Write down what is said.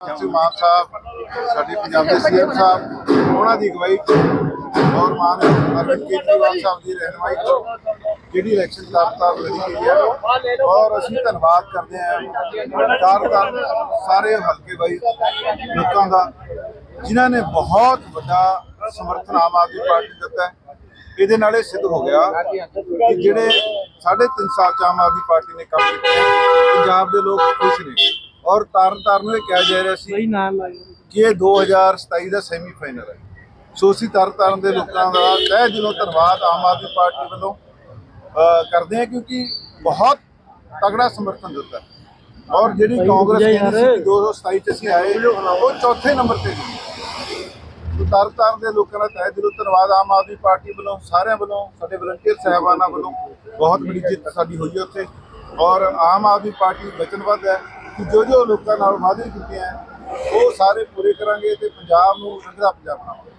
ਸਿੰਘ ਮਾਨ ਸਾਹਿਬ, ਸਾਡੇ ਪੰਜਾਬ ਦੇ ਸੀਐਮ ਸਾਹਿਬ, ਉਹਨਾਂ ਦੀ ਅਗਵਾਈ ਔਰ ਮਾਨ ਅਰਵਿੰਦ ਕੇਜਰੀਵਾਲ ਸਾਹਿਬ ਦੀ ਰਹਿਨਮਾਈ ਜਿਹੜੀ ਇਲੈਕਸ਼ਨ ਤਰਤਾਰ ਲੜੀ ਗਈ ਹੈ। ਔਰ ਅਸੀਂ ਧੰਨਵਾਦ ਕਰਦੇ ਹਾਂ ਤਰਤਾਰ ਸਾਰੇ ਹਲਕੇ ਬਾਈ ਲੋਕਾਂ ਦਾ, ਜਿਨ੍ਹਾਂ ਨੇ ਬਹੁਤ ਵੱਡਾ ਸਮਰਥਨ ਆਮ ਆਦਮੀ ਪਾਰਟੀ ਦਿੱਤਾ ਇਹਦੇ ਨਾਲ ਇਹ ਸਿੱਧ ਹੋ ਗਿਆ ਕਿ ਜਿਹੜੇ ਸਾਢੇ ਤਿੰਨ ਸਾਲ ਚ ਆਮ ਆਦਮੀ ਪਾਰਟੀ ਨੇ ਕੰਮ ਕੀਤਾ ਪੰਜਾਬ ਦੇ ਲੋਕ ਖੁਸ਼ ਨੇ। ਔਰ ਤਾਰਨ ਤਾਰਨ ਨੂੰ ਇਹ ਕਿਹਾ ਜਾ ਰਿਹਾ ਸੀ ਕਿ ਇਹ 2027 ਦਾ ਸੈਮੀਫਾਈਨਲ ਹੈ। ਸੋ ਅਸੀਂ ਤਰਨ ਤਾਰਨ ਦੇ ਲੋਕਾਂ ਦਾ ਤਹਿ ਦਿਲੋਂ ਧੰਨਵਾਦ ਆਮ ਆਦਮੀ ਪਾਰਟੀ ਵੱਲੋਂ ਕਰਦੇ ਹਾਂ ਕਿਉਂਕਿ ਬਹੁਤ ਤਗੜਾ ਸਮਰਥਨ ਦਿੱਤਾ। ਔਰ ਜਿਹੜੀ ਕਾਂਗਰਸ ਕਹਿੰਦੀ ਸੀ ਕਿ 2027 ਚ ਅਸੀਂ ਆਏ ਉਹ ਚੌਥੇ ਨੰਬਰ ਤੇ ਗਈ ਸੋ ਤਰਨ ਤਾਰਨ ਦੇ ਲੋਕਾਂ ਦਾ ਤਹਿ ਦਿਲੋਂ ਧੰਨਵਾਦ ਆਮ ਆਦਮੀ ਪਾਰਟੀ ਵੱਲੋਂ ਸਾਰਿਆਂ ਵੱਲੋਂ ਸਾਡੇ ਵਲੰਟੀਅਰ ਸਹਿਬਾਨਾਂ ਵੱਲੋਂ। ਬਹੁਤ ਬੜੀ ਜਿੱਤ ਸਾਡੀ ਹੋਈ ਹੈ ਉੱਥੇ। ਔਰ ਆਮ ਆਦਮੀ ਪਾਰਟੀ ਵਚਨਬੱਧ ਹੈ। ਕਿ ਜੋ ਜੋ ਲੋਕਾਂ ਨਾਲ ਵਾਅਦੇ ਕੀਤੇ ਹੈ ਉਹ ਸਾਰੇ ਪੂਰੇ ਕਰਾਂਗੇ ਤੇ ਪੰਜਾਬ ਨੂੰ ਰੰਗਲਾ ਪੰਜਾਬ ਬਣਾਵਾਂਗੇ।